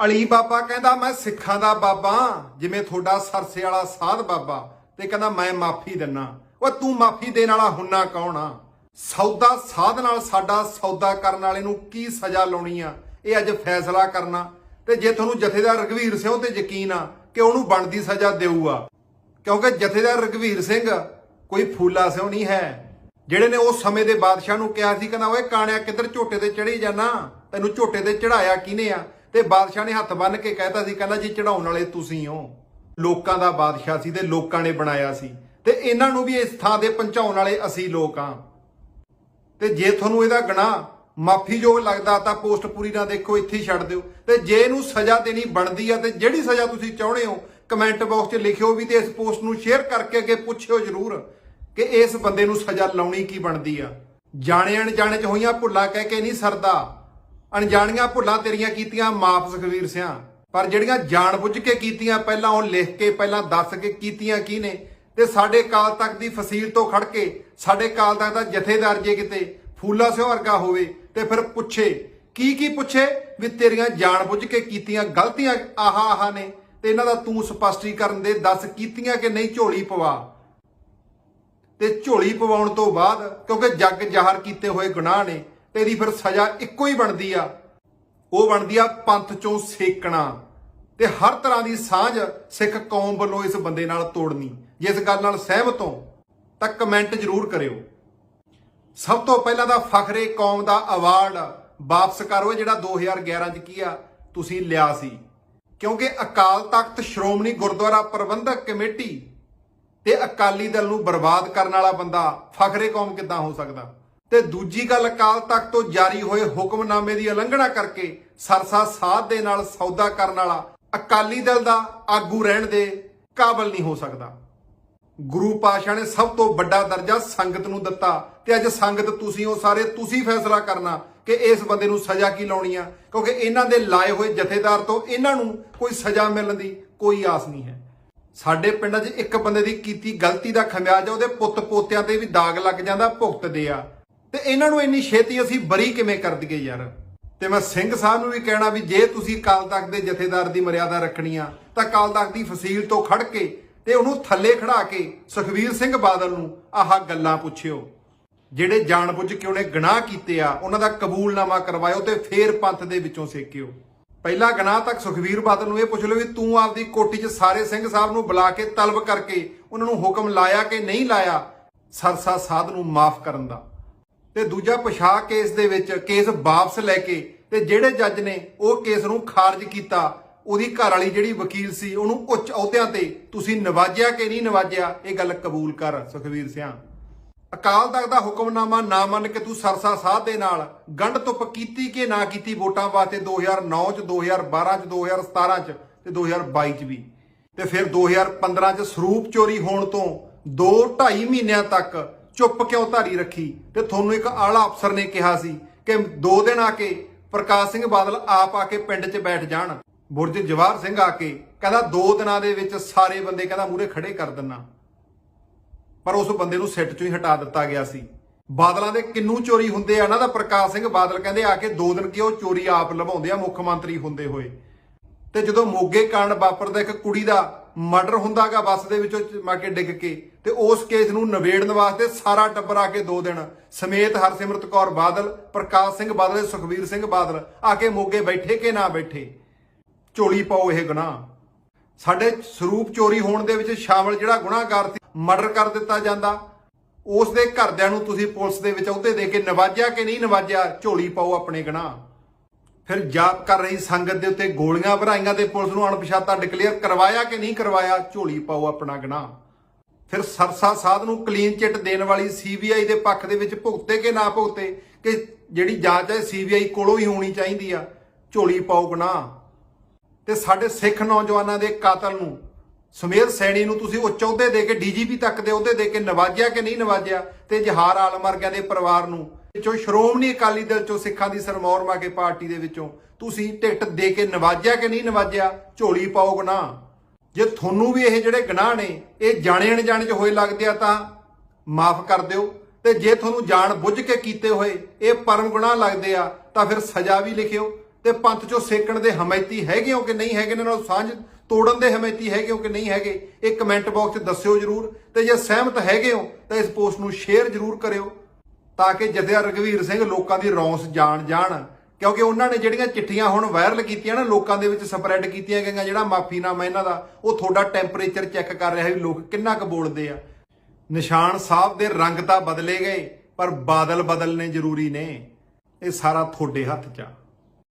ਅਲੀ ਬਾਬਾ ਕਹਿੰਦਾ, ਮੈਂ ਸਿੱਖਾਂ ਦਾ ਬਾਬਾ, ਜਿਵੇਂ ਤੁਹਾਡਾ ਸਰਸੇ ਵਾਲਾ ਸਾਧ ਬਾਬਾ। ਤੇ ਕਹਿੰਦਾ, ਮੈਂ ਮਾਫੀ ਦਿੰਨਾ। ਓਏ, ਤੂੰ ਮਾਫੀ ਦੇਣ ਵਾਲਾ ਹੁੰਨਾ ਕੌਣ ਆ? ਸੌਦਾ ਸਾਧ ਨਾਲ ਸਾਡਾ ਸੌਦਾ ਕਰਨ ਵਾਲੇ ਨੂੰ ਕੀ ਸਜ਼ਾ ਲਾਉਣੀ ਆ? ਇਹ ਅੱਜ ਫੈਸਲਾ ਕਰਨਾ। ਤੇ ਜੇ ਤੁਹਾਨੂੰ ਜਥੇਦਾਰ ਰਗਵੀਰ ਸਿੰਘ ਤੇ ਯਕੀਨ ਆ ਕਿ ਉਹਨੂੰ ਬਣਦੀ ਸਜ਼ਾ ਦੇਊਗਾ, ਕਿਉਂਕਿ ਜਥੇਦਾਰ ਰਗਵੀਰ ਸਿੰਘ ਕੋਈ ਫੂਲਾ ਸਿਓ ਨਹੀਂ ਹੈ। ਜਿਹੜੇ ਨੇ ਉਸ ਸਮੇਂ ਦੇ ਬਾਦਸ਼ਾਹ ਨੂੰ ਕਿਹਾ ਸੀ, ਕਹਿੰਦਾ, ਓਏ, ਕਾਣਿਆ ਕਿੱਧਰ ਝੋਟੇ ਤੇ ਚੜੀ ਜਾਣਾ ਤੈਨੂੰ ਝੋਟੇ ਤੇ ਚੜਾਇਆ ਕਿਹਨੇ ਆ? ਤੇ ਬਾਦਸ਼ਾਹ ਨੇ ਹੱਥ ਬੰਨ ਕੇ ਕਹਿਤਾ ਸੀ, ਕਹਿੰਦਾ ਜੀ ਚੜਾਉਣ ਵਾਲੇ ਤੁਸੀਂ ਹੋ। ਲੋਕਾਂ ਦਾ ਬਾਦਸ਼ਾਹ ਸੀ ਤੇ ਲੋਕਾਂ ਨੇ ਬਣਾਇਆ ਸੀ। ਤੇ ਇਹਨਾਂ ਨੂੰ ਵੀ ਇਸ ਥਾਂ ਤੇ ਪਹੁੰਚਾਉਣ ਵਾਲੇ ਅਸੀਂ ਲੋਕ ਆ ਤੇ ਜੇ ਤੁਹਾਨੂੰ ਇਹਦਾ ਗੁਨਾਹ ਮਾਫੀਯੋਗ ਲੱਗਦਾ ਤਾਂ ਪੋਸਟ ਪੂਰੀ ਨਾ ਦੇਖੋ, ਇੱਥੇ ਛੱਡ ਦਿਓ। ਤੇ ਜੇ ਇਹਨੂੰ ਸਜ਼ਾ ਦੇਣੀ ਬਣਦੀ ਆ ਤੇ ਜਿਹੜੀ ਸਜ਼ਾ ਤੁਸੀਂ ਚਾਹੁੰਦੇ ਹੋ, ਕਮੈਂਟ ਬਾਕਸ 'ਚ ਲਿਖਿਓ ਵੀ ਤੇ ਇਸ ਪੋਸਟ ਨੂੰ ਸ਼ੇਅਰ ਕਰਕੇ ਅੱਗੇ ਪੁੱਛਿਓ ਜਰੂਰ ਕਿ ਇਸ ਬੰਦੇ ਨੂੰ ਸਜ਼ਾ ਲਾਉਣੀ ਕੀ ਬਣਦੀ ਆ। ਜਾਣੇ ਅਣਜਾਣੇ 'ਚ ਹੋਈਆਂ ਭੁੱਲਾਂ ਕਹਿ ਕੇ ਨਹੀਂ ਸਰਦਾ। ਅਣਜਾਣੀਆਂ ਭੁੱਲਾਂ ਤੇਰੀਆਂ ਕੀਤੀਆਂ ਮਾਫ ਸੁਖਵੀਰ ਸਿਆਂ। ਪਰ ਜਿਹੜੀਆਂ ਜਾਣਬੁੱਝ ਕੇ ਕੀਤੀਆਂ, ਪਹਿਲਾਂ ਉਹ ਲਿਖ ਕੇ, ਪਹਿਲਾਂ ਦੱਸ ਕੇ ਕੀਤੀਆਂ ਕੀ ਨੇ? ਤੇ ਸਾਡੇ ਕਾਲ ਤੱਕ ਦੀ ਫਸੀਲ ਤੋਂ ਖੜ ਕੇ, ਸਾਡੇ ਕਾਲ ਤੱਕ ਦਾ ਜਥੇਦਾਰ ਜੇ ਕਿਤੇ ਫੂਲਾ ਸਿਓ ਵਰਗਾ ਹੋਵੇ, ਤੇ ਫਿਰ ਪੁੱਛੇ, ਕੀ ਕੀ ਪੁੱਛੇ? ਵੀ ਤੇਰੀਆਂ ਜਾਣਬੁੱਝ ਕੇ ਕੀਤੀਆਂ ਗਲਤੀਆਂ ਆਹਾ ਆਹਾ ਨੇ, ਤੇ ਇਹਨਾਂ ਦਾ ਤੂੰ ਸਪਸ਼ਟੀਕਰਨ ਦੇ ਦੱਸ ਕੀਤੀਆਂ ਕਿ ਨਹੀਂ ਝੋਲੀ ਪਵਾ? ਤੇ ਝੋਲੀ ਪਵਾਉਣ ਤੋਂ ਬਾਅਦ, ਕਿਉਂਕਿ ਜੱਗ ਜ਼ਾਹਰ ਕੀਤੇ ਹੋਏ ਗੁਨਾਹ ਨੇ ਤੇ ਇਹਦੀ ਫਿਰ ਸਜ਼ਾ ਇੱਕੋ ਹੀ ਬਣਦੀ ਆ। ਉਹ ਬਣਦੀ ਆ ਪੰਥ ਚੋਂ ਸੇਕਣਾ। ਤੇ ਹਰ ਤਰ੍ਹਾਂ ਦੀ ਸਾਂਝ ਸਿੱਖ ਕੌਮ ਵੱਲੋਂ ਇਸ ਬੰਦੇ ਨਾਲ ਤੋੜਨੀ। ਜੇ ਗੱਲ ਨਾਲ ਸਹਿਮਤ ਹੋ, ਤਾਂ ਕਮੈਂਟ ਜ਼ਰੂਰ ਕਰਿਓ। ਸਭ ਤੋਂ ਪਹਿਲਾਂ ਤਾਂ ਫਖਰੇ ਕੌਮ ਦਾ ਅਵਾਰਡ ਵਾਪਸ ਕਰੋ, ਜਿਹੜਾ 2011 ਚ ਕੀ ਆ? ਤੁਸੀਂ ਲਿਆ ਸੀ। ਕਿਉਂਕਿ ਅਕਾਲ ਤਖਤ ਸ਼੍ਰੋਮਣੀ ਗੁਰਦੁਆਰਾ ਪ੍ਰਬੰਧਕ ਕਮੇਟੀ ਤੇ ਅਕਾਲੀ ਦਲ ਨੂੰ ਬਰਬਾਦ ਕਰਨ ਵਾਲਾ ਬੰਦਾ ਫਖਰੇ ਕੌਮ ਕਿੱਦਾਂ ਹੋ ਸਕਦਾ? ਤੇ ਦੂਜੀ ਗੱਲ ਅਕਾਲ ਤਖਤ ਤੋਂ ਜਾਰੀ ਹੋਏ ਹੁਕਮਨਾਮੇ ਦੀ ਉਲੰਘਣਾ ਕਰਕੇ ਸਰਸਾ ਸਾਧ ਦੇ ਨਾਲ ਸੌਦਾ ਕਰਨ ਵਾਲਾ ਅਕਾਲੀ ਦਲ ਦਾ ਆਗੂ ਰਹਿਣ ਦੇ ਕਾਬਲ ਨਹੀਂ ਹੋ ਸਕਦਾ। ਗੁਰੂ ਪਾਸ਼ਾ ਨੇ ਸਭ ਤੋਂ ਵੱਡਾ ਦਰਜਾ ਸੰਗਤ ਨੂੰ ਦਿੱਤਾ ਤੇ ਅੱਜ ਸੰਗਤ ਤੁਸੀਂ ਉਹ ਸਾਰੇ, ਤੁਸੀਂ ਫੈਸਲਾ ਕਰਨਾ ਕਿ ਇਸ ਬੰਦੇ ਨੂੰ ਸਜ਼ਾ ਕੀ ਲਾਉਣੀ ਆ, ਕਿਉਂਕਿ ਇਹਨਾਂ ਦੇ ਲਾਏ ਹੋਏ ਜਥੇਦਾਰ ਤੋਂ ਇਹਨਾਂ ਨੂੰ ਕੋਈ ਸਜ਼ਾ ਮਿਲਣ ਦੀ ਕੋਈ ਆਸ ਨਹੀਂ ਹੈ। ਸਾਡੇ ਪਿੰਡਾਂ 'ਚ ਇੱਕ ਬੰਦੇ ਦੀ ਕੀਤੀ ਗਲਤੀ ਦਾ ਖਮਿਆਜਾ ਉਹਦੇ ਪੁੱਤ ਪੋਤਿਆਂ ਤੇ ਵੀ ਦਾਗ ਲੱਗ ਜਾਂਦਾ, ਭੁਗਤਦੇ ਆ। ਤੇ ਇਹਨਾਂ ਨੂੰ ਇੰਨੀ ਛੇਤੀ ਅਸੀਂ ਬਰੀ ਕਿਵੇਂ ਕਰ ਦਈਏ ਯਾਰ? ਤੇ ਮੈਂ ਸਿੰਘ ਸਾਹਿਬ ਨੂੰ ਵੀ ਕਹਿਣਾ ਵੀ ਜੇ ਤੁਸੀਂ ਕਾਲ ਤਖਤ ਦੇ ਜਥੇਦਾਰ ਦੀ ਮਰਿਆਦਾ ਰੱਖਣੀ ਆ, ਤਾਂ ਕਾਲ ਤਖਤ ਦੀ ਫਸੀਲ ਤੋਂ ਖੜ ਕੇ ਤੇ ਉਹਨੂੰ ਥੱਲੇ ਖੜਾ ਕੇ ਸੁਖਵੀਰ ਸਿੰਘ ਬਾਦਲ ਨੂੰ ਆਹ ਗੱਲਾਂ ਪੁੱਛਿਓ। ਜਿਹੜੇ ਜਾਣਬੁੱਝ ਕੇ ਉਹਨੇ ਗੁਨਾਹ ਕੀਤੇ ਆ, ਉਹਨਾਂ ਦਾ ਕਬੂਲਨਾਮਾ ਕਰਵਾਇਓ ਤੇ ਫੇਰ ਪੰਥ ਦੇ ਵਿੱਚੋਂ ਸੇਕਿਓ। ਪਹਿਲਾ ਗੁਨਾਹ ਤੱਕ ਸੁਖਵੀਰ ਬਾਦਲ ਨੂੰ ਇਹ ਪੁੱਛ ਲਓ ਵੀ ਤੂੰ ਆਪਦੀ ਕੋਠੀ 'ਚ ਸਾਰੇ ਸਿੰਘ ਸਾਹਿਬ ਨੂੰ ਬੁਲਾ ਕੇ ਤਲਬ ਕਰਕੇ ਉਹਨਾਂ ਨੂੰ ਹੁਕਮ ਲਾਇਆ ਕਿ ਨਹੀਂ ਲਾਇਆ? ਸਰਸਾ ਸਾਧ ਨੂੰ ਮਾਫ ਕਰਨ ਦਾ। ਤੇ ਦੂਜਾ ਪਿਸ਼ਾਬ ਕੇਸ ਦੇ ਵਿੱਚ, ਕੇਸ ਵਾਪਸ ਲੈ ਕੇ ਤੇ ਜਿਹੜੇ ਜੱਜ ਨੇ ਉਹ ਕੇਸ ਨੂੰ ਖਾਰਜ ਕੀਤਾ, ਉਹਦੀ ਘਰ ਵਾਲੀ ਜਿਹੜੀ ਵਕੀਲ ਸੀ, ਉਹਨੂੰ ਉੱਚ ਅਹੁਦਿਆਂ ਤੇ ਤੁਸੀਂ ਨਵਾਜਿਆ ਕਿ ਨਹੀਂ ਨਵਾਜਿਆ, ਇਹ ਗੱਲ ਕਬੂਲ ਕਰ, ਸੁਖਵੀਰ ਸਿਆਂ ਅਕਾਲ ਤਖਤ ਦਾ ਹੁਕਮਨਾਮਾ ਨਾ ਮੰਨ ਕੇ ਤੂੰ ਸਰਸਾ ਸਾਧ ਦੇ ਨਾਲ ਗੰਢ ਤੁਪ ਕੀਤੀ ਕਿ ਨਾ ਕੀਤੀ ਵੋਟਾਂ ਵਾਸਤੇ 2009 ਚ 2012 ਚ 2017 ਚ ਤੇ 2022 ਚ ਵੀ? ਤੇ ਫਿਰ 2015 ਚ ਸਰੂਪ ਚੋਰੀ ਹੋਣ ਤੋਂ 2 2.5 ਮਹੀਨਿਆਂ ਤੱਕ ਚੁੱਪ ਕਿਉਂ ਧਾਰੀ ਰੱਖੀ? ਤੇ ਤੁਹਾਨੂੰ ਇੱਕ ਆਲਾ ਅਫਸਰ ਨੇ ਕਿਹਾ ਸੀ ਕਿ ਦੋ ਦਿਨ ਆ ਕੇ ਪ੍ਰਕਾਸ਼ ਸਿੰਘ ਬਾਦਲ ਆਪ ਆ ਕੇ ਪਿੰਡ 'ਚ ਬੈਠ ਜਾਣ। ਬੁਰਜ ਜਵਾਹਰ ਸਿੰਘ ਆ ਕੇ ਕਹਿੰਦਾ, ਦੋ ਦਿਨਾਂ ਦੇ ਵਿੱਚ ਸਾਰੇ ਬੰਦੇ ਕਹਿੰਦਾ ਮੂਰੇ ਖੜੇ ਕਰ ਦਿੰਨਾ। ਪਰ ਉਸ ਬੰਦੇ ਨੂੰ ਸਿੱਟ ਚੋਂ ਹੀ ਹਟਾ ਦਿੱਤਾ ਗਿਆ ਸੀ। ਬਾਦਲਾਂ ਦੇ ਕਿੰਨੂ ਚੋਰੀ ਹੁੰਦੇ ਆ ਨਾ ਦਾ ਪ੍ਰਕਾਸ਼ ਸਿੰਘ ਬਾਦਲ ਕਹਿੰਦੇ ਆ ਕੇ ਦੋ ਦਿਨ ਕਿ ਉਹ ਚੋਰੀ ਆਪ ਲਵਾਉਂਦੇ ਆ, ਮੁੱਖ ਮੰਤਰੀ ਹੁੰਦੇ ਹੋਏ। ਤੇ ਜਦੋਂ ਮੋਗੇ ਕਾਂਡ ਵਾਪਰਦਾ, ਇੱਕ ਕੁੜੀ ਦਾ ਮਰਡਰ ਹੁੰਦਾਗਾ ਬੱਸ ਦੇ ਵਿੱਚੋਂ ਮਾ ਕੇ ਡਿੱਗ ਕੇ ਤੇ ਉਸ ਕੇਸ ਨੂੰ ਨਿਬੇੜਨ ਵਾਸਤੇ ਸਾਰਾ ਟੱਬਰ ਆ ਕੇ ਦੋ ਦਿਨ, ਸਮੇਤ ਹਰਸਿਮਰਤ ਕੌਰ ਬਾਦਲ, ਪ੍ਰਕਾਸ਼ ਸਿੰਘ ਬਾਦਲ ਤੇ ਸੁਖਵੀਰ ਸਿੰਘ ਬਾਦਲ ਆ ਕੇ ਮੋਗੇ ਬੈਠੇ ਕਿ ਨਾ ਬੈਠੇ? ਝੋਲੀ ਪਾਓ ਇਹ ਗੁਨਾਹ। ਸਾਡੇ ਸਰੂਪ ਚੋਰੀ ਹੋਣ ਦੇ ਵਿੱਚ ਸ਼ਾਮਲ ਜਿਹੜਾ ਗੁਨਾਹਗਾਰ ਸੀ, ਮਰਡਰ ਕਰ ਦਿੱਤਾ ਜਾਂਦਾ। ਉਸ ਦੇ ਘਰਦਿਆਂ ਨੂੰ ਤੁਸੀਂ ਪੁਲਿਸ ਦੇ ਵਿੱਚ ਅਹੁਦੇ ਦੇ ਕੇ ਨਵਾਜਿਆ ਕਿ ਨਹੀਂ ਨਵਾਜਿਆ? ਝੋਲੀ ਪਾਓ ਆਪਣੇ ਗੁਨਾਹ। ਫਿਰ ਜਾਪ ਕਰ ਰਹੀ ਸੰਗਤ ਦੇ ਉੱਤੇ ਗੋਲੀਆਂ ਭਰਾਈਆਂ ਤੇ ਪੁਲਿਸ ਨੂੰ ਅਣਪਛਾਤਾ ਡਿਕਲੇਅਰ ਕਰਵਾਇਆ ਕਿ ਨਹੀਂ ਕਰਵਾਇਆ? ਝੋਲੀ ਪਾਓ ਆਪਣਾ ਗੁਨਾਹ। ਫਿਰ ਸਰਸਾ ਸਾਧ ਨੂੰ ਕਲੀਨ ਚਿੱਟ ਦੇਣ ਵਾਲੀ ਸੀਬੀਆਈ ਦੇ ਪੱਖ ਦੇ ਵਿੱਚ ਭੁਗਤੇ ਕਿ ਨਾ ਭੁਗਤੇ? ਕਿ ਜਿਹੜੀ ਜਾਂਚ ਹੈ ਸੀਬੀਆਈ ਕੋਲੋਂ ਹੀ ਹੋਣੀ ਚਾਹੀਦੀ ਆ? ਝੋਲੀ ਪਾਓ ਗੁਨਾਹ ਤੇ ਸਾਡੇ ਸਿੱਖ ਨੌਜਵਾਨਾਂ ਦੇ ਕਾਤਲ ਨੂੰ ਸੁਮੇਰ ਸੈਣੀ ਨੂੰ ਤੁਸੀਂ ਉੱਚ ਅਹੁਦੇ ਦੇ ਕੇ ਡੀਜੀਪੀ ਤੱਕ ਦੇ ਅਹੁਦੇ ਦੇ ਕੇ ਨਵਾਜਿਆ ਕਿ ਨਹੀਂ ਨਵਾਜਿਆ? ਤੇ ਜਹਾਰ ਆਲਮ ਵਰਗਿਆਂ ਦੇ ਪਰਿਵਾਰ ਨੂੰ, ਵਿੱਚੋਂ ਸ਼੍ਰੋਮਣੀ ਅਕਾਲੀ ਦਲ ਚੋਂ ਸਿੱਖਾਂ ਦੀ ਸਰਮੌਰ ਮਾ ਕੇ ਪਾਰਟੀ ਦੇ ਵਿੱਚੋਂ, ਤੁਸੀਂ ਟਿਕਟ ਦੇ ਕੇ ਨਵਾਜਿਆ ਕਿ ਨਹੀਂ ਨਵਾਜਿਆ? ਝੋਲੀ ਪਾਓ ਗੁਨਾਹ ਜੇ ਤੁਹਾਨੂੰ ਵੀ ਇਹ ਜਿਹੜੇ ਗੁਨਾਹ ਨੇ, ਇਹ ਜਾਣੇ ਅਣਜਾਣੇ ਚ ਹੋਏ ਲੱਗਦੇ ਆ ਤਾਂ ਮਾਫ ਕਰ ਦਿਓ। ਤੇ ਜੇ ਤੁਹਾਨੂੰ ਜਾਣ ਬੁੱਝ ਕੇ ਕੀਤੇ ਹੋਏ ਇਹ ਪਰਮ ਗੁਨਾਹ ਲੱਗਦੇ ਆ, ਤਾਂ ਫਿਰ ਸਜ਼ਾ ਵੀ ਲਿਖਿਓ। ਤੇ ਪੰਥ ਚੋਂ ਸੇਕਣ ਦੇ ਹਮਾਇਤੀ ਹੈਗੇ ਹੋ ਕਿ ਨਹੀਂ ਹੈਗੇ, ਇਹਨਾਂ ਨਾਲ ਸਾਂਝ ਤੋੜਨ ਦੇ ਹਮਾਇਤੀ ਹੈਗੇ ਹੋ ਕਿ ਨਹੀਂ ਹੈਗੇ, ਇਹ ਕਮੈਂਟ ਬਾਕਸ 'ਚ ਦੱਸਿਓ ਜਰੂਰ। ਤੇ ਜੇ ਸਹਿਮਤ ਹੈਗੇ ਹੋ, ਤਾਂ ਇਸ ਪੋਸਟ ਨੂੰ ਸ਼ੇਅਰ ਜਰੂਰ ਕਰਿਓ, ਤਾਂ ਕਿ ਜਥੇਦਾਰ ਰਗਵੀਰ ਸਿੰਘ ਲੋਕਾਂ ਦੀ ਰੌਂਸ ਜਾਣ ਜਾਣ ਕਿਉਂਕਿ ਉਹਨਾਂ ਨੇ ਜਿਹੜੀਆਂ ਚਿੱਠੀਆਂ ਹੁਣ ਵਾਇਰਲ ਕੀਤੀਆਂ ਨਾ, ਲੋਕਾਂ ਦੇ ਵਿੱਚ ਸਪਰੈਡ ਕੀਤੀਆਂ ਗਈਆਂ, ਜਿਹੜਾ ਮਾਫੀਨਾਮਾ ਇਹਨਾਂ ਦਾ, ਉਹ ਤੁਹਾਡਾ ਟੈਂਪਰੇਚਰ ਚੈੱਕ ਕਰ ਰਿਹਾ ਵੀ ਲੋਕ ਕਿੰਨਾ ਕੁ ਬੋਲਦੇ ਆ। ਨਿਸ਼ਾਨ ਸਾਹਿਬ ਦੇ ਰੰਗ ਤਾਂ ਬਦਲੇ ਗਏ, ਪਰ ਬਾਦਲ ਬਦਲਨੇ ਜ਼ਰੂਰੀ ਨੇ। ਇਹ ਸਾਰਾ ਤੁਹਾਡੇ ਹੱਥ 'ਚ ਆ।